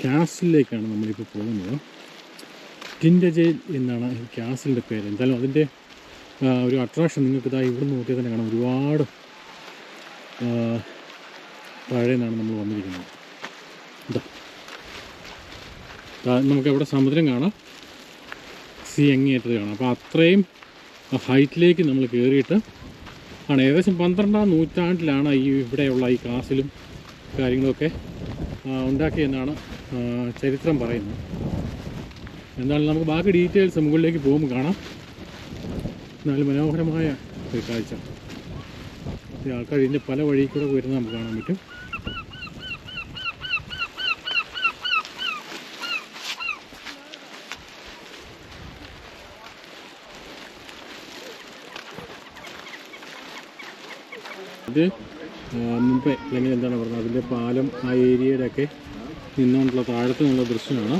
ക്യാസിലേക്കാണ് നമ്മളിപ്പോൾ പോകുന്നത്. ടിൻഡജയിൽ എന്നാണ് കാസിലിന്റെ പേര്. എന്തായാലും അതിന്റെ ഒരു അട്രാക്ഷൻ നിങ്ങൾക്ക് ഇതാ ഇവിടെ നോക്കിയാൽ തന്നെ കാണാം. ഒരുപാട് താഴെ നിന്നാണ് നമ്മൾ വന്നിരിക്കുന്നത്. ഇതാ സമുദ്രം കാണാം. സി എങ്ങേറ്റത് കാണാം. അപ്പോൾ അത്രയും ഹൈറ്റിലേക്ക് നമ്മൾ കയറിയിട്ട് ആണ്. ഏകദേശം പന്ത്രണ്ടാം നൂറ്റാണ്ടിലാണ് ഈ ഇവിടെയുള്ള ഈ കാസിലും കാര്യങ്ങളൊക്കെ ഉണ്ടാക്കിയെന്നാണ് ചരിത്രം പറയുന്നത്. എന്നാലും നമുക്ക് ബാക്കി ഡീറ്റെയിൽസ് മുകളിലേക്ക് പോകുമ്പോൾ കാണാം. എന്നാലും മനോഹരമായ ഒരു കാഴ്ച. ആൾക്കാർ ഇതിന്റെ പല വഴി കൂടെ വരുന്നത് നമുക്ക് കാണാൻ പറ്റും. ഇത് മുമ്പേ അല്ലെങ്കിൽ എന്താണ് പറയുന്നത് അതിന്റെ പാലം ആ ഏരിയയിലൊക്കെ നിന്നുകൊണ്ടുള്ള താഴത്തു നിന്നുള്ള ദൃശ്യമാണ്.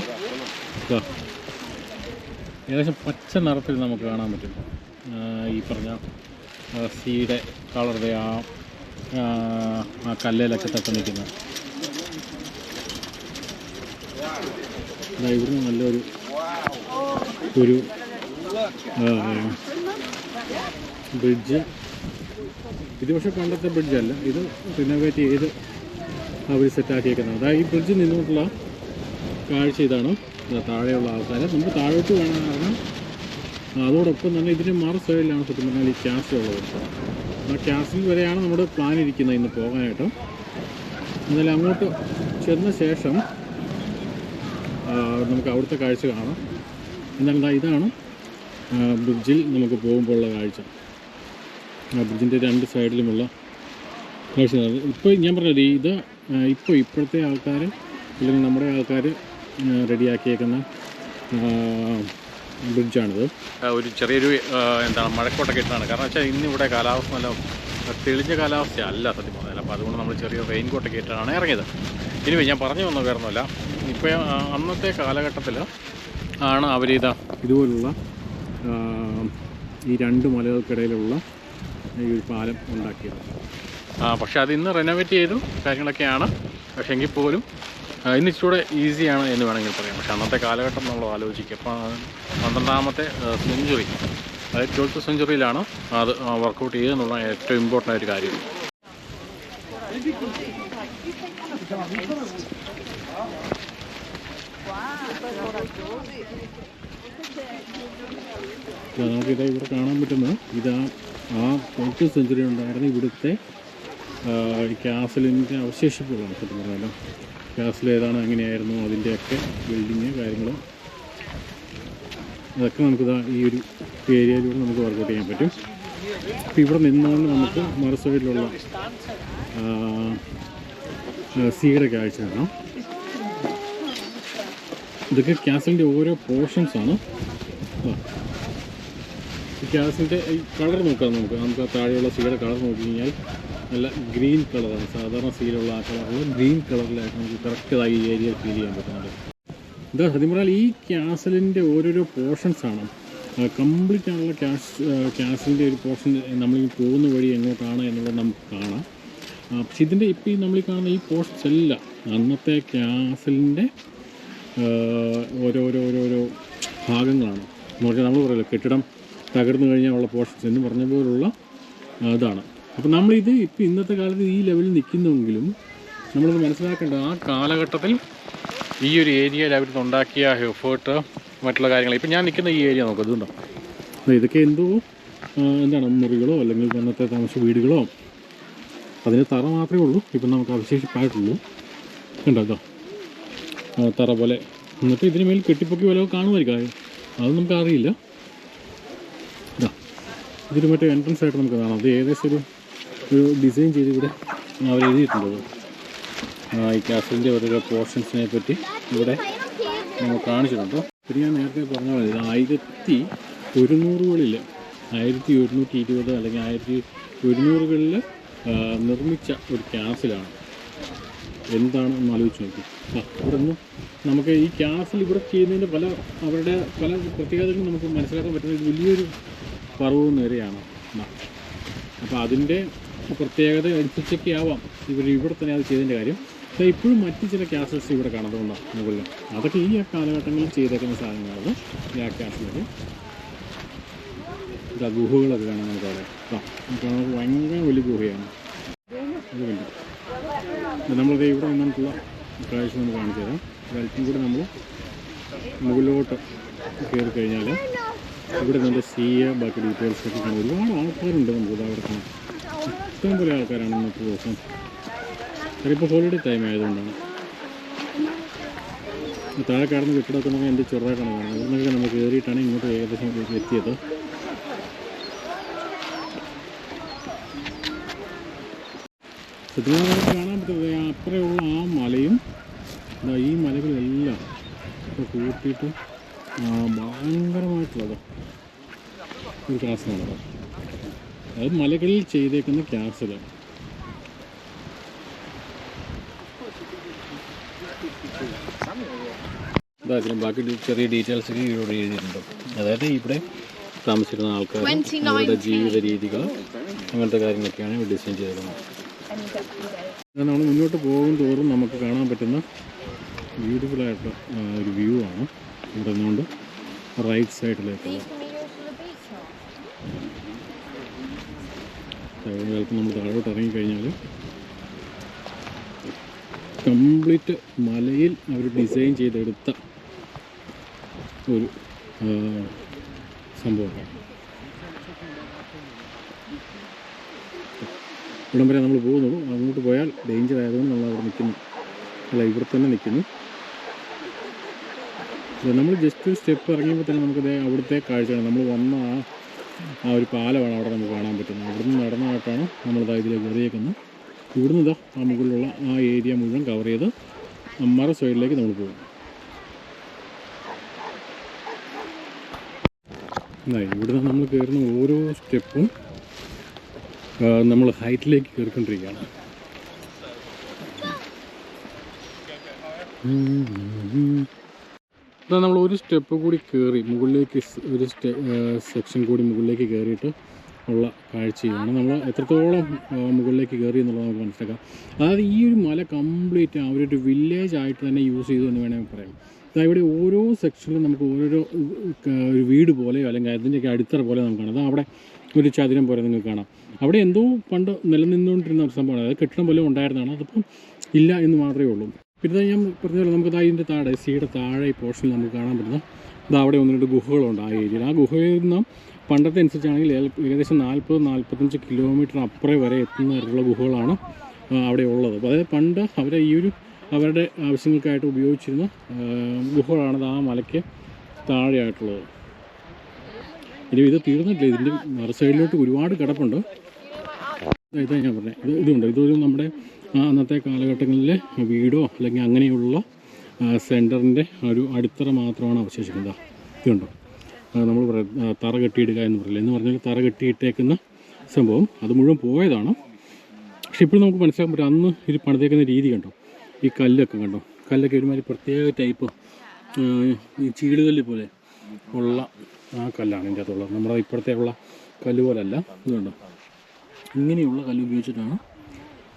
ഏകദേശം പച്ച നിറത്തിൽ നമുക്ക് കാണാൻ പറ്റും. ഈ പറഞ്ഞ സീയുടെ കളറുടെ ആ ആ, കല്ലിലൊക്കെ തട്ട് നിൽക്കുന്ന. ഇതാ ഇവിടുന്ന് നല്ലൊരു ഒരു ബ്രിഡ്ജ് ഇത് പക്ഷേ പണ്ടത്തെ ബ്രിഡ്ജല്ല ഇത് റിനോവേറ്റ് ചെയ്ത് അവർ സെറ്റാക്കിയേക്കുന്നത് അതായത് ഈ ബ്രിഡ്ജ് നിന്നുകൊണ്ടുള്ള കാഴ്ച ഇതാണ്. ഇതാ താഴെയുള്ള ആൾക്കാർ നമുക്ക് താഴോട്ട് കാണാൻ കാരണം അതോടൊപ്പം തന്നെ ഇതിന്റെ മറു സൈഡിലാണ് സത്യം പറഞ്ഞാൽ ഈ ക്യാസിൽ ഉള്ളത്. ആ ക്യാസിൽ വരെയാണ് നമ്മുടെ പ്ലാൻ ഇരിക്കുന്നത് ഇന്ന് പോകാനായിട്ട്. എന്നാൽ അങ്ങോട്ട് ചെന്ന ശേഷം നമുക്ക് അവിടുത്തെ കാഴ്ച കാണാം. എന്നാൽ ദാ ഇതാണ് ബ്രിഡ്ജിൽ നമുക്ക് പോകുമ്പോഴുള്ള കാഴ്ച. ബ്രിഡ്ജിന്റെ രണ്ട് സൈഡിലുമുള്ള കാഴ്ച ഇപ്പോൾ ഞാൻ പറഞ്ഞത് ഇത് ഇപ്പോൾ ഇപ്പോഴത്തെ ആൾക്കാർ അല്ലെങ്കിൽ നമ്മുടെ ആൾക്കാർ റെഡിയാക്കിയേക്കുന്ന ബ്രിഡ്ജാണിത്. ഒരു ചെറിയൊരു എന്താണ് മഴക്കോട്ടൊക്കെ ഇട്ടാണ്. കാരണം വെച്ചാൽ ഇന്നിവിടെ കാലാവസ്ഥ നല്ല തെളിഞ്ഞ കാലാവസ്ഥ അല്ല സത്യം പറഞ്ഞാൽ അപ്പോൾ അതുകൊണ്ട് നമ്മൾ ചെറിയ റെയിൻ കോട്ടൊക്കെ ഇട്ടാണ് ഇറങ്ങിയത്. ഇനി ഞാൻ പറഞ്ഞു വന്ന വേറൊന്നുമല്ല. ഇപ്പോൾ അന്നത്തെ കാലഘട്ടത്തിൽ ആണ് അവരിതാ ഇതുപോലുള്ള ഈ രണ്ട് മലകൾക്കിടയിലുള്ള ഈ ഒരു പാലം ഉണ്ടാക്കിയത്. ആ, പക്ഷെ അത് ഇന്ന് റെനോവേറ്റ് ചെയ്തു കാര്യങ്ങളൊക്കെയാണ്. പക്ഷേ എങ്കിൽ പോലും ഇന്ന് ഇച്ചിരൂടെ ഈസിയാണ് എന്ന് വേണമെങ്കിൽ പറയാം. പക്ഷെ അന്നത്തെ കാലഘട്ടം നമ്മൾ ആലോചിക്കുക. അപ്പോൾ പന്ത്രണ്ടാമത്തെ സെഞ്ചുറി അതായത് ട്വൽത്ത് സെഞ്ചുറിയിലാണ് അത് വർക്കൗട്ട് ചെയ്തെന്നുള്ള ഏറ്റവും ഇമ്പോർട്ടന്റ് ഒരു കാര്യം. നമുക്കിത് ഇവിടെ കാണാൻ പറ്റുന്നത്. ഇതാ ആ ഫോർട്ടി സെഞ്ചുറി ഉണ്ടായിരുന്ന ഇവിടുത്തെ ക്യാസലിന്റെ അവശേഷിപ്പുകളാണ് സത്യം പറഞ്ഞാലും. ക്യാസിൽ ഏതാണ് എങ്ങനെയായിരുന്നു അതിന്റെയൊക്കെ ബിൽഡിങ് കാര്യങ്ങൾ അതൊക്കെ നമുക്ക് ഈ ഒരു ഏരിയയിലൂടെ നമുക്ക് വർക്കൗട്ട് ചെയ്യാൻ പറ്റും. അപ്പോൾ ഇവിടെ നിന്നാണ് നമുക്ക് മറു സൈഡിലുള്ള സീയുടെ കാഴ്ച കാണാം ഇതൊക്കെ ക്യാസലിന്റെ ഓരോ പോർഷൻസാണ്. ഈ ഗ്യാസിന്റെ ഈ കളർ നോക്കാം നമുക്ക്. നമുക്ക് ആ താഴെയുള്ള സീയുടെ കളർ നോക്കി കഴിഞ്ഞാൽ നല്ല ഗ്രീൻ കളറാണ്. സാധാരണ സീലുള്ള ആ കളറുള്ള ഗ്രീൻ കളറിലായിട്ട് നമുക്ക് കറക്റ്റായി ഈ ഏരിയ ഫീൽ ചെയ്യാൻ പറ്റുന്നുണ്ട്. എന്താ സത്യം പറഞ്ഞാൽ ഈ ക്യാസലിന്റെ ഓരോരോ പോർഷൻസ് ആണ്. കംപ്ലീറ്റ് ആണുള്ള ക്യാഷ് ക്യാസലിന്റെ ഒരു പോർഷൻ നമ്മൾ പോകുന്ന വഴി എങ്ങോട്ടാണ് എന്നുള്ളത് നമുക്ക് കാണാം. പക്ഷേ ഇതിന്റെ ഇപ്പോൾ ഈ നമ്മൾ കാണുന്ന ഈ പോർഷൻസ് എല്ലാം അന്നത്തെ ക്യാസലിന്റെ ഓരോരോ ഓരോരോ ഭാഗങ്ങളാണ്. എന്ന് പറഞ്ഞാൽ നമ്മൾ പറയല്ലോ കെട്ടിടം തകർന്നു കഴിഞ്ഞാൽ ഉള്ള പോർഷൻസ് എന്ന് പറഞ്ഞ പോലുള്ള ഇതാണ്. അപ്പം നമ്മളിത് ഇപ്പം ഇന്നത്തെ കാലത്ത് ഈ ലെവലിൽ നിൽക്കുന്നുവെങ്കിലും നമ്മളത് മനസ്സിലാക്കേണ്ടത് ആ കാലഘട്ടത്തിൽ ഈ ഒരു ഏരിയയിൽ അവർ ഉണ്ടാക്കിയ എഫേർട്ട് മറ്റുള്ള കാര്യങ്ങൾ. ഇപ്പം ഞാൻ നിൽക്കുന്ന ഈ ഏരിയ നോക്കാം അപ്പോൾ ഇതൊക്കെ എന്തോ എന്താണ് മുറികളോ അല്ലെങ്കിൽ അന്നത്തെ താമസ വീടുകളോ? അതിന് തറ മാത്രമേ ഉള്ളൂ. ഇപ്പം നമുക്ക് അവശേഷിപ്പായിട്ടുള്ളൂ. കണ്ടോ തറ പോലെ. എന്നിട്ട് ഇതിന് മേൽ കെട്ടിപ്പൊക്കി വല്ലതും കാണുമായിരിക്കും. അത് നമുക്ക് അറിയില്ല. ഇതൊരു മറ്റേ എൻട്രൻസ് ആയിട്ട് നമുക്ക് കാണാം. അത് ഏകദേശം ഒരു ഒരു ഡിസൈൻ ചെയ്ത് ഇവിടെ അവർ എഴുതിയിട്ടുണ്ട്. ഈ കാസലിന്റെ ഓരോരോ പോർഷൻസിനെ പറ്റി ഇവിടെ നമ്മൾ കാണിച്ചിട്ടുണ്ട്. പിന്നെ ഞാൻ നേരത്തെ പറഞ്ഞ പോലെ ഇത് ആയിരത്തി ഒരുന്നൂറുകളിൽ ആയിരത്തി ഒരുന്നൂറ്റി ഇരുപത് അല്ലെങ്കിൽ ആയിരത്തി ഒരുന്നൂറുകളിൽ നിർമ്മിച്ച ഒരു ക്യാസിലാണ് എന്താണ് എന്ന് ആലോചിച്ച് നോക്കി. ഇവിടെ നിന്ന് നമുക്ക് ഈ ക്യാസിൽ ഇവിടെ ചെയ്യുന്നതിന്റെ പല അവരുടെ പല പ്രത്യേകതകളും നമുക്ക് മനസ്സിലാക്കാൻ പറ്റുന്ന വലിയൊരു പർവത നിരയാണ് അപ്പോൾ അതിന്റെ പ്രത്യേകത അനുസരിച്ചൊക്കെ ആവാം. ഇവർ ഇവിടെ തന്നെ അത് ചെയ്തതിന്റെ കാര്യം. പക്ഷേ ഇപ്പോഴും മറ്റു ചില ക്യാസൽസ് ഇവിടെ കാണുന്നതുകൊണ്ടാണ് മുകളിൽ. അതൊക്കെ ഈ കാലഘട്ടങ്ങളിൽ ചെയ്തേക്കുന്ന സാധനങ്ങളാണ് ആ കാസലൊക്കെ ഇതാ ഗുഹകളൊക്കെ കാണാൻ നമുക്ക് അവിടെ. നമുക്ക് ഭയങ്കര വലിയ ഗുഹയാണ്. നമ്മളിത് ഇവിടെ നിന്നിട്ടുള്ള കാഴ്ച നമുക്ക് കാണിച്ചു തരാം. അല്പം കൂടി നമ്മൾ മുകളിലോട്ട് കയറി കഴിഞ്ഞാൽ ഇവിടെ നിന്ന് സീ ബാക്കി ഡീറ്റെയിൽസ് ഒക്കെ കാണാൻ ഒരുപാട് ആൾക്കാരുണ്ട് നമുക്ക് ഇതാ അവിടെ കാണാം ഇഷ്ടം പോലെ ആൾക്കാരാണ് ഇന്നത്തെ ദിവസം ഇപ്പോൾ ഹോളിഡേ ടൈം ആയതുകൊണ്ടാണ്. താഴെ കിടന്ന് കെട്ടിടമൊക്കെ നമുക്ക് എന്റെ ചെറുതായിട്ടാണ് കാണുന്നത് ഇവിടെ നിന്നൊക്കെ നമ്മൾ കയറിയിട്ടാണ് ഇങ്ങോട്ട് ഏകദേശം എത്തിയത്. സത്യം കാണാൻ പറ്റുന്നത് അപ്പുറമുള്ള ആ മലയും. ഈ മലകളെല്ലാം ഇപ്പോൾ കൂട്ടിയിട്ട് ഭയങ്കരമായിട്ടുള്ളത്. ഒരു ക്ലാസ്സാണ് അത്. മലകളിൽ ചെയ്തേക്കുന്ന ഇതിന് ബാക്കി ചെറിയ ഡീറ്റെയിൽസ് ഒക്കെ ഇവിടെ എഴുതിയിട്ടുണ്ട്. അതായത് ഇവിടെ താമസിക്കുന്ന ആൾക്കാർ അവരുടെ ജീവിത രീതികൾ അങ്ങനത്തെ കാര്യങ്ങളൊക്കെയാണ് ഇവിടെ ഡിസൈൻ ചെയ്തിരുന്നത് നമ്മൾ മുന്നോട്ട് പോകും തോറും നമുക്ക് കാണാൻ പറ്റുന്ന ബ്യൂട്ടിഫുൾ ആയിട്ടുള്ള ഒരു വ്യൂ ആണ്. ഇവിടെ നിന്നുകൊണ്ട് റൈറ്റ് സൈഡിലേക്ക് ചിലപ്പോൾ നമ്മൾ താഴോട്ട് ഇറങ്ങിക്കഴിഞ്ഞാൽ കംപ്ലീറ്റ് മലയിൽ അവർ ഡിസൈൻ ചെയ്തെടുത്ത ഒരു സംഭവമാണ് ഇവിടം വരെ നമ്മൾ പോകുന്നുള്ളൂ അങ്ങോട്ട് പോയാൽ ഡേഞ്ചർ ആയതുകൊണ്ട് നമ്മൾ അവിടെ നിൽക്കുന്നു. അല്ല ഇവിടെ തന്നെ നിൽക്കുന്നു. നമ്മൾ ജസ്റ്റ് ഒരു സ്റ്റെപ്പ് ഇറങ്ങിയപ്പോൾ തന്നെ നമുക്ക് ദേ അവിടുത്തെ കാഴ്ചയാണ് നമ്മൾ വന്ന ആ ഒരു പാലമാണ് അവിടെ നമുക്ക് കാണാൻ പറ്റുന്നത്. ഇവിടുന്ന് നടന്നതായിട്ടാണ് നമ്മളിതാ ഇതിലേക്ക് കയറിയേക്കുന്നത് ഇവിടുന്ന് ഇതാ ആ മുകളിലുള്ള ആ ഏരിയ മുഴുവൻ കവർ ചെയ്ത് മറ സൈഡിലേക്ക് നമ്മൾ പോകും. എന്നാ ഇവിടുന്ന് നമ്മൾ കയറുന്ന ഓരോ സ്റ്റെപ്പും നമ്മൾ ഹൈറ്റിലേക്ക് കയറിക്കൊണ്ടിരിക്കുകയാണ് ഇതാ നമ്മൾ ഒരു സ്റ്റെപ്പ് കൂടി കയറി മുകളിലേക്ക് ഒരു സെക്ഷൻ കൂടി മുകളിലേക്ക് കയറിയിട്ട് ഉള്ള കാഴ്ചയാണ്. നമ്മൾ എത്രത്തോളം മുകളിലേക്ക് കയറി എന്നുള്ളത് നമുക്ക് മനസ്സിലാക്കാം. അതായത് ഈ ഒരു മല കംപ്ലീറ്റ് ആ ഒരു വില്ലേജ് ആയിട്ട് തന്നെ യൂസ് ചെയ്തു എന്ന് വേണമെങ്കിൽ പറയാം. അതായത് ഇവിടെ ഓരോ സെക്ഷനിലും നമുക്ക് ഓരോരോ ഒരു വീട് പോലെയോ അല്ലെങ്കിൽ അതിന്റെയൊക്കെ അടിത്തറ പോലെ നമുക്ക് കാണാം. അത് അവിടെ ഒരു ചതുരം പോലെ നിങ്ങൾക്ക് കാണാം. അവിടെ എന്തോ പണ്ട് നിലനിന്നുകൊണ്ടിരുന്ന ഒരു സംഭവമാണ്. അതായത് കെട്ടിടം പോലെ ഉണ്ടായിരുന്നതാണ് അതിപ്പം ഇല്ല എന്ന് മാത്രമേ ഉള്ളൂ. പിന്നെ ഞാൻ പറഞ്ഞ പോലെ നമുക്ക് അതിന്റെ താഴെ സീയുടെ താഴെ ഈ പോർഷനിൽ നമുക്ക് കാണാൻ പറ്റുന്ന ഇത് അവിടെ ഒന്ന് രണ്ട് ഗുഹകളുണ്ട് ആ ഏരിയയിൽ ആ ഗുഹയിൽ നിന്നും പണ്ടത്തെ അനുസരിച്ചാണെങ്കിൽ ഏകദേശം നാൽപ്പത് നാൽപ്പത്തഞ്ച് കിലോമീറ്റർ അപ്പുറേ വരെ എത്തുന്ന തരത്തിലുള്ള ഗുഹകളാണ് അവിടെ ഉള്ളത്. അതായത് പണ്ട് അവരെ ഈ ഒരു അവരുടെ ആവശ്യങ്ങൾക്കായിട്ട് ഉപയോഗിച്ചിരുന്ന ഗുഹകളാണത് ഗുഹകളാണ് ആ മലയ്ക്ക് താഴെയായിട്ടുള്ളത്. ഇനി ഇത് തീർന്നിട്ടില്ല. ഇതിന്റെ മറു സൈഡിലോട്ട് ഒരുപാട് കിടപ്പുണ്ട്. ഇതാ ഞാൻ പറഞ്ഞത് ഇത് ഇതുണ്ട്. ഇതൊരു നമ്മുടെ അന്നത്തെ കാലഘട്ടങ്ങളിൽ വീടോ അല്ലെങ്കിൽ അങ്ങനെയുള്ള സെന്ററിന്റെ ഒരു അടിത്തറ മാത്രമാണ് അവശേഷിക്കുന്നത്. ഇതുണ്ടോ നമ്മൾ തറ കെട്ടിയിടുക എന്ന് പറയില്ല? എന്ന് പറഞ്ഞാൽ തറ കെട്ടിയിട്ടേക്കുന്ന സംഭവം. അത് മുഴുവൻ പോയതാണ്. പക്ഷെ ഇപ്പോൾ നമുക്ക് മനസ്സിലാക്കാൻ പറ്റും അന്ന് ഇത് പണിതേക്കുന്ന രീതി കണ്ടോ? ഈ കല്ലൊക്കെ കണ്ടോ? കല്ലൊക്കെ ഒരുമാതിരി പ്രത്യേക ടൈപ്പ് ഈ ചീടുകല്ല് പോലെ ഉള്ള ആ കല്ലാണ് ഇതിന്റെ അകത്തുള്ളത്. നമ്മുടെ ഇപ്പോഴത്തെ ഉള്ള കല്ല് പോലല്ല. ഇതുണ്ടോ ഇങ്ങനെയുള്ള കല്ല് ഉപയോഗിച്ചിട്ടാണ്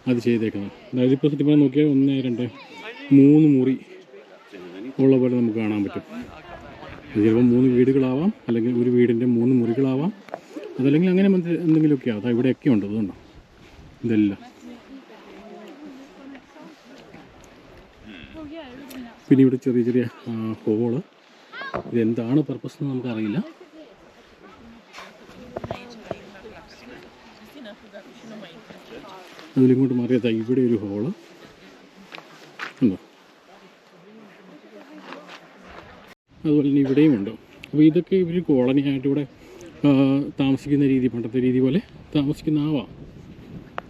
അത് ചെയ്തേക്കുന്നത്. അതായത് ഇപ്പോൾ സത്യം പറഞ്ഞാൽ നോക്കിയാൽ ഒന്ന് രണ്ട് മൂന്ന് മുറി ഉള്ള പോലെ നമുക്ക് കാണാൻ പറ്റും. ചിലപ്പോൾ മൂന്ന് വീടുകളാവാം അല്ലെങ്കിൽ ഒരു വീടിന്റെ മൂന്ന് മുറികളാവാം. അതല്ലെങ്കിൽ അങ്ങനെ എന്തെങ്കിലുമൊക്കെ ആവാം. ഇവിടെയൊക്കെ ഉണ്ട് അതുകൊണ്ടോ. ഇതെല്ലാം. പിന്നെ ഇവിടെ ചെറിയ ചെറിയ ഹോൾ. ഇതെന്താണ് പർപ്പസ് എന്ന് നമുക്കറിയില്ല. അതിലിങ്ങോട്ട് മാറിയതാ ഇവിടെ ഒരു ഹോൾ ഉണ്ടോ അതുപോലെ തന്നെ ഇവിടെയും ഉണ്ട്. അപ്പോൾ ഇതൊക്കെ ഇവർ കോളനി ആയിട്ട് ഇവിടെ താമസിക്കുന്ന രീതി പണ്ടത്തെ രീതി പോലെ താമസിക്കുന്ന ആവാം.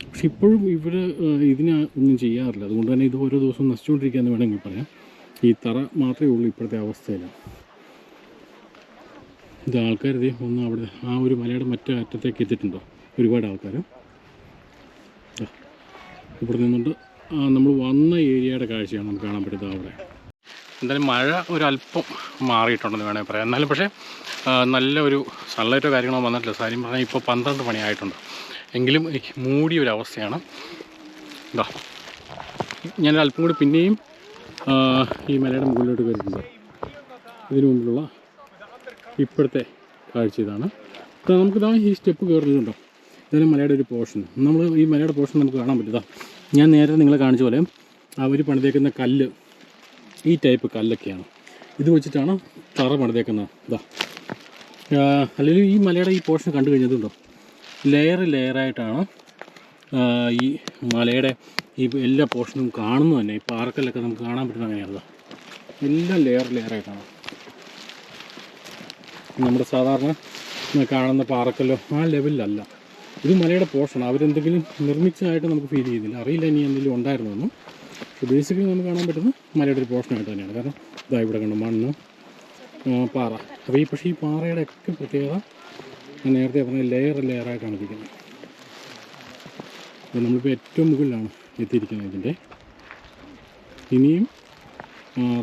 പക്ഷെ ഇപ്പോഴും ഇവർ ഇതിന് ഒന്നും ചെയ്യാറില്ല. അതുകൊണ്ട് തന്നെ ഇത് ഓരോ ദിവസവും നശിച്ചുകൊണ്ടിരിക്കുകയെന്ന് വേണമെങ്കിൽ പറയാം. ഈ തറ മാത്രമേ ഉള്ളൂ ഇപ്പോഴത്തെ അവസ്ഥയിൽ ഇത് ആൾക്കാർ ഇതേ ഒന്ന് അവിടെ ആ ഒരു മലയുടെ മറ്റേ അറ്റത്തേക്ക് എത്തിയിട്ടുണ്ടോ? ഒരുപാട് ആൾക്കാർ ഇവിടെ നിന്നുകൊണ്ട് നമ്മൾ വന്ന ഏരിയയുടെ കാഴ്ചയാണ് നമുക്ക് കാണാൻ പറ്റുന്നത് അവിടെ. എന്തായാലും മഴ ഒരല്പം മാറിയിട്ടുണ്ടെന്ന് വേണമെങ്കിൽ പറയാം. എന്നാലും പക്ഷേ നല്ലൊരു സൺലൈറ്റോ കാര്യങ്ങളോ വന്നിട്ടില്ല. സാരി പറഞ്ഞാൽ ഇപ്പോൾ പന്ത്രണ്ട് മണിയായിട്ടുണ്ട് എങ്കിലും മൂടിയ ഒരു അവസ്ഥയാണ്. ഇതാ ഞാൻ അല്പം കൂടി പിന്നെയും ഈ മലയുടെ മുകളിലോട്ട് കയറിയിട്ടുണ്ട്. ഇതിനു മുമ്പിലുള്ള ഇപ്പോഴത്തെ കാഴ്ച ഇതാണ്. നമുക്കിതാ ഈ സ്റ്റെപ്പ് കയറുന്നുണ്ടോ ഇതാണ് മലയുടെ ഒരു പോർഷൻ നമ്മൾ ഈ മലയുടെ പോർഷൻ നമുക്ക് കാണാൻ പറ്റുക ഞാൻ നേരത്തെ നിങ്ങളെ കാണിച്ച പോലെ അവർ പണിതേക്കുന്ന കല്ല് ഈ ടൈപ്പ് കല്ലൊക്കെയാണ്. ഇത് വെച്ചിട്ടാണ് തറ പണിതേക്കുന്നത്. ഇതാ അല്ലെങ്കിൽ ഈ മലയുടെ ഈ പോർഷൻ കണ്ടു കഴിഞ്ഞതുണ്ടോ? ലെയർ ലെയറായിട്ടാണ് ഈ മലയുടെ ഈ എല്ലാ പോർഷനും കാണുന്നു തന്നെ. ഈ പാറക്കല്ലൊക്കെ നമുക്ക് കാണാൻ പറ്റുന്ന അങ്ങനെയാണ്. എല്ലാം ലെയർ ലെയറായിട്ടാണ് നമ്മുടെ സാധാരണ കാണുന്ന പാറക്കല്ലോ ആ ലെവലിലല്ല ഇത് മലയുടെ പോർഷൻ അവരെന്തെങ്കിലും നിർമ്മിച്ചതായിട്ട് നമുക്ക് ഫീൽ ചെയ്യുന്നില്ല അറിയില്ല ഇനി എന്തെങ്കിലും ഉണ്ടായിരുന്നൊന്നും. പക്ഷേ ബേസിക്കലി നമുക്ക് കാണാൻ പറ്റുന്ന മലയുടെ ഒരു പോർഷനായിട്ട് തന്നെയാണ്. കാരണം ഇതാ ഇവിടെ കണ്ടു മണ്ണ് പാറ. അപ്പോൾ ഈ പക്ഷേ ഈ പാറയുടെ ഒക്കെ പ്രത്യേകത ഞാൻ നേരത്തെ പറഞ്ഞ ലെയർ ലെയറായിട്ടാണ് ഇരിക്കുന്നത്. അപ്പോൾ നമ്മളിപ്പോൾ ഏറ്റവും മുകളിലാണ് എത്തിയിരിക്കുന്നത് ഇതിന്റെ. ഇനിയും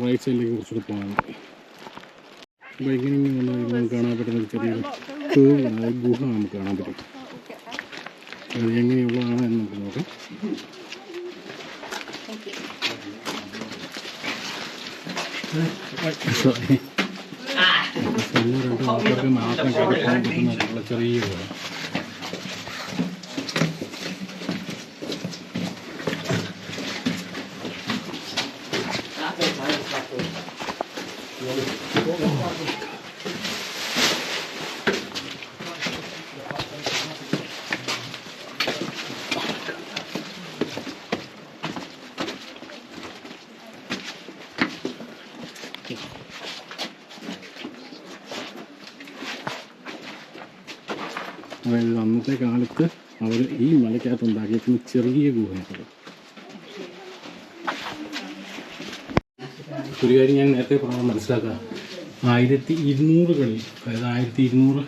റൈറ്റ് സൈഡിലേക്ക് കുറച്ചുകൂടി പോകാനുണ്ട് അപ്പോൾ ഇങ്ങനെ ഇങ്ങനെ വന്നു നമുക്ക് കാണാൻ പറ്റുന്ന ചെറിയ ചെറിയൊരു ഗുഹ നമുക്ക് കാണാൻ പറ്റും. അത് എങ്ങനെയുള്ളതാണ് എന്ന് നമുക്ക് നോക്കാം സോറി ഒന്നോ രണ്ടോ ആൾക്കാർക്ക് മാത്രം കയറി പോകാൻ പറ്റുന്ന ചെറിയ ഗുഹ അതായത് അന്നത്തെ കാലത്ത് അവർ ഈ മലയ്ക്കകത്ത് ഉണ്ടാക്കിയിരിക്കുന്ന ചെറിയ ഗുഹയാണ് ഒരു കാര്യം ഞാൻ നേരത്തെ പറഞ്ഞത് മനസ്സിലാക്കുക ആയിരത്തി ഇരുന്നൂറുകളിൽ അതായത് ആയിരത്തി ഇരുന്നൂറ്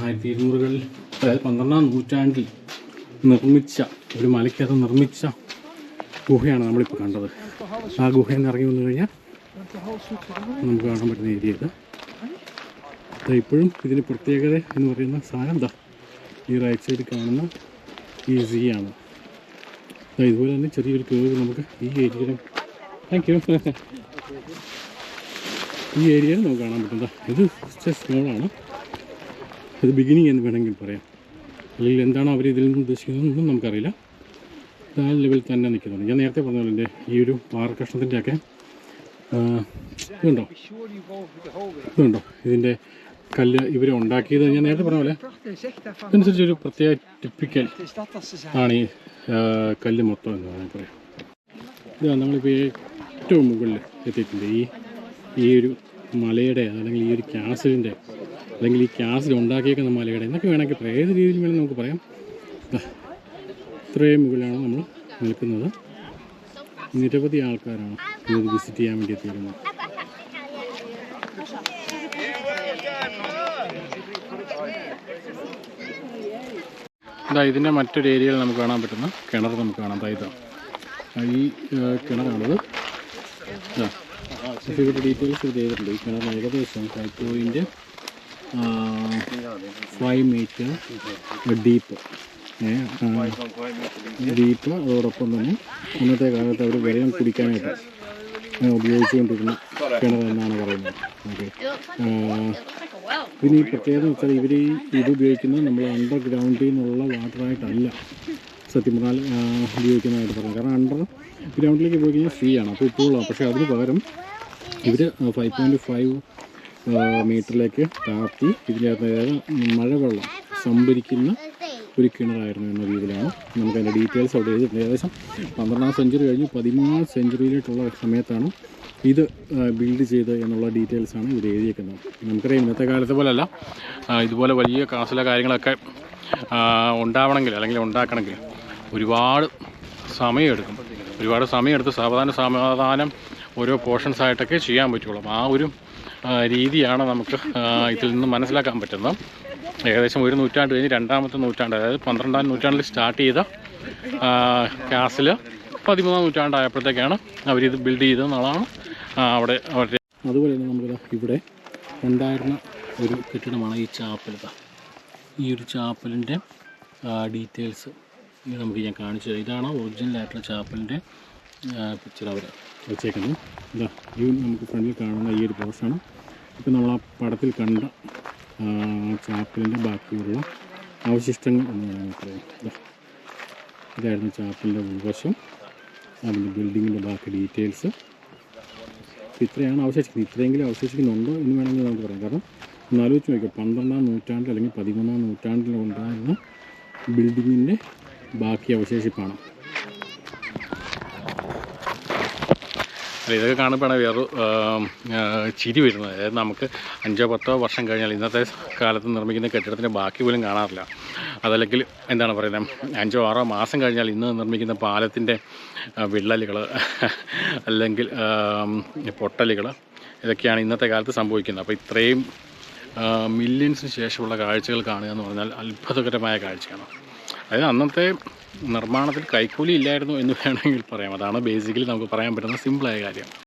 ആയിരത്തി ഇരുന്നൂറുകളിൽ അതായത് പന്ത്രണ്ടാം നൂറ്റാണ്ടിൽ നിർമ്മിച്ച ഒരു മലയ്ക്കകത്ത് നിർമ്മിച്ച ഗുഹയാണ് നമ്മളിപ്പോൾ കണ്ടത്. ആ ഗുഹയിൽ നിന്ന് ഇറങ്ങി വന്നു കഴിഞ്ഞാൽ നമുക്ക് കാണാൻ പറ്റുന്ന ഏരിയ ഇത്. ഇപ്പോഴും ഇതിന് പ്രത്യേകത എന്ന് പറയുന്ന സാധനം എന്താ ഈ റൈറ്റ് സൈഡിൽ കാണുന്ന ഈ സി ആണ്. ദാ ഇതുപോലെ തന്നെ ചെറിയൊരു കേവ് നമുക്ക് ഈ ഏരിയയിലും താങ്ക് യു ഈ ഏരിയയിൽ നമുക്ക് കാണാൻ പറ്റും. ഇത് സ്മോളാണ് ഇത് ബിഗിനിങ് എന്ന് വേണമെങ്കിൽ പറയാം. അല്ലെങ്കിൽ എന്താണ് അവർ ഇതിൽ നിന്ന് ഉദ്ദേശിക്കുന്നതെന്നും നമുക്കറിയില്ല. ആ ലെവലിൽ തന്നെ നിൽക്കുന്നുണ്ട്. ഞാൻ നേരത്തെ പറഞ്ഞ പോലെ എന്റെ ഈ ഒരു പാറക്കഷ്ണത്തിന്റെയൊക്കെ ഇതുണ്ടോ? ഇതുണ്ടോ? ഇതിന്റെ കല്ല് ഇവർ ഉണ്ടാക്കിയത് ഞാൻ നേരത്തെ പറഞ്ഞ പോലെ അതനുസരിച്ച് ഒരു പ്രത്യേക ടിപ്പിക്കൽ ആണ് ഈ കല്ല് മൊത്തം എന്ന് വേണമെങ്കിൽ പറയാം. ഇതാ നമ്മളിപ്പോൾ ഏറ്റവും മുകളിൽ എത്തിയിട്ടുണ്ട്. ഈ ഈ ഒരു മലയുടെ അല്ലെങ്കിൽ ഈ ഒരു ക്യാസിലിന്റെ അല്ലെങ്കിൽ ഈ ക്യാസിൽ ഉണ്ടാക്കിയേക്കുന്ന മലയുടെ എന്നൊക്കെ വേണമെങ്കിൽ പറയാം. ഏത് രീതിയിൽ വേണമെങ്കിൽ നമുക്ക് പറയാം. ഇത്രയും മുകളിലാണ് നമ്മൾ നിൽക്കുന്നത്. നിരവധി ആൾക്കാരാണ് ഇത് വിസിറ്റ് ചെയ്യാൻ വേണ്ടി എത്തിയിരുന്നത് ഇതാ ഇതിന്റെ മറ്റൊരു ഏരിയയിൽ നമുക്ക് കാണാൻ പറ്റുന്ന കിണർ നമുക്ക് കാണാം. ഇതാ. ഈ കിണറാണത്. ഇവിടെ ഡീറ്റെയിൽസ് ഇത് ചെയ്തിട്ടുണ്ട്. ഈ കിണറിന് ഏകദേശം five point five metre deep deep അതോടൊപ്പം തന്നെ ഇന്നത്തെ കാലത്ത് അവർ വെള്ളം കുടിക്കാനായിട്ട് ഉപയോഗിച്ചുകൊണ്ടിരുന്ന കിണർ എന്നാണ് പറയുന്നത്. ഓക്കെ. പിന്നെ ഈ പ്രത്യേകത വെച്ചാൽ ഇവർ ഇത് ഉപയോഗിക്കുന്നത് നമ്മൾ അണ്ടർഗ്രൗണ്ടിൽ നിന്നുള്ള വാട്ടറായിട്ടല്ല. സത്യം പറഞ്ഞാൽ ഉപയോഗിക്കുന്നതായിട്ട് പറഞ്ഞു കാരണം അണ്ടർ ഗ്രൗണ്ടിലേക്ക് പോയി കഴിഞ്ഞാൽ ഫ്രീ ആണ്. അപ്പോൾ ഇപ്പോൾ പക്ഷേ അതിന് പകരം ഇവർ ഫൈവ് പോയിന്റ് ഫൈവ് മീറ്ററിലേക്ക് താഴ്ത്തി ഇതിനകത്ത് മഴവെള്ളം സംഭരിക്കുന്ന ഒരു കിണറായിരുന്നു എന്ന രീതിയിലാണ് നമുക്ക് അതിന്റെ ഡീറ്റെയിൽസ് അവിടെ ഏകദേശം പന്ത്രണ്ടാം സെഞ്ചുറി കഴിഞ്ഞ് പതിമൂന്നാം സെഞ്ചുറിയിലേക്കുള്ള സമയത്താണ് ഇത് ബിൽഡ് ചെയ്ത് എന്നുള്ള ഡീറ്റെയിൽസാണ് ഇവർ എഴുതിയേക്കുന്നത്. നമുക്കറിയാം ഇന്നത്തെ കാലത്തെ പോലെയല്ല ഇതുപോലെ വലിയ കാസിലെ കാര്യങ്ങളൊക്കെ ഉണ്ടാവണമെങ്കിൽ അല്ലെങ്കിൽ ഉണ്ടാക്കണമെങ്കിൽ ഒരുപാട് സമയമെടുക്കും ഒരുപാട് സമയമെടുത്ത് സാവധാനം സമാധാനം ഓരോ പോർഷൻസ് ആയിട്ടൊക്കെ ചെയ്യാൻ പറ്റുള്ളൂ. ആ ഒരു രീതിയാണ് നമുക്ക് ഇതിൽ നിന്ന് മനസ്സിലാക്കാൻ പറ്റുന്നത്. ഏകദേശം ഒരു നൂറ്റാണ്ട് കഴിഞ്ഞ് രണ്ടാമത്തെ നൂറ്റാണ്ട് അതായത് പന്ത്രണ്ടാം നൂറ്റാണ്ടിൽ സ്റ്റാർട്ട് ചെയ്ത കാസിൽ പതിമൂന്നാം നൂറ്റാണ്ടായപ്പോഴത്തേക്കാണ് അവരിത് ബിൽഡ് ചെയ്തതെന്നുള്ളതാണ് അവിടെ അവരുടെ അതുപോലെ തന്നെ നമുക്ക് ഇവിടെ ഉണ്ടായിരുന്ന ഒരു കെട്ടിടമാണ് ഈ ചാപ്പൽ ഈ ഒരു ചാപ്പലിന്റെ ഡീറ്റെയിൽസ് നമുക്ക് ഞാൻ കാണിച്ചു തരാം. ഇതാണ് ഒറിജിനലായിട്ടുള്ള ചാപ്പലിന്റെ പിക്ചർ അവർ വെച്ചേക്കുന്നത്. ഇതാ ഈ നമുക്ക് ഫ്രണ്ടിൽ കാണുന്ന ഈ ഒരു പോർഷനാണ് ഇപ്പം നമ്മൾ ആ പടത്തിൽ കണ്ട ചാപ്പലിന്റെ ബാക്കിയുള്ള അവശിഷ്ടങ്ങൾ എന്ന് വേണമെങ്കിൽ പറയാം ഇതാ ഇതായിരുന്നു ചാപ്പലിന്റെ ഉൾവശം. അതിന്റെ ബിൽഡിങ്ങിന്റെ ബാക്കി ഡീറ്റെയിൽസ് ഇത്രയാണ് അവശേഷിക്കുന്നത്. ഇത്രയെങ്കിലും അവശേഷിക്കുന്നുണ്ടോ എന്ന് വേണമെങ്കിൽ നമുക്ക് പറയാം. കാരണം ഒന്ന് ആലോചിച്ച് നോക്കുക പന്ത്രണ്ടാം നൂറ്റാണ്ടിൽ അല്ലെങ്കിൽ പതിമൂന്നാം നൂറ്റാണ്ടിൽ ഉണ്ടായിരുന്ന ബിൽഡിങ്ങിന്റെ ബാക്കി അവശേഷിപ്പാണ്. ഇതൊക്കെ കാണുമ്പോഴാണ് വേറെ ചിരി വരുന്നത്. അതായത് നമുക്ക് അഞ്ചോ പത്തോ വർഷം കഴിഞ്ഞാൽ ഇന്നത്തെ കാലത്ത് നിർമ്മിക്കുന്ന കെട്ടിടത്തിന്റെ ബാക്കി പോലും കാണാറില്ല. അതല്ലെങ്കിൽ എന്താണ് പറയുന്നത്? അഞ്ചോ ആറോ മാസം കഴിഞ്ഞാൽ ഇന്ന് നിർമ്മിക്കുന്ന പാലത്തിന്റെ വിള്ളലുകൾ അല്ലെങ്കിൽ പൊട്ടലുകൾ ഇതൊക്കെയാണ് ഇന്നത്തെ കാലത്ത് സംഭവിക്കുന്നത്. അപ്പോൾ ഇത്രയും മില്യൻസിന് ശേഷമുള്ള കാഴ്ചകൾ കാണുക എന്ന് പറഞ്ഞാൽ അത്ഭുതകരമായ കാഴ്ചയാണ്. അതായത് അന്നത്തെ നിർമ്മാണത്തിൽ കൈക്കൂലി ഇല്ലായിരുന്നു എന്ന് വേണമെങ്കിൽ പറയാം. അതാണ് ബേസിക്കലി നമുക്ക് പറയാൻ പറ്റുന്ന സിമ്പിളായ കാര്യം.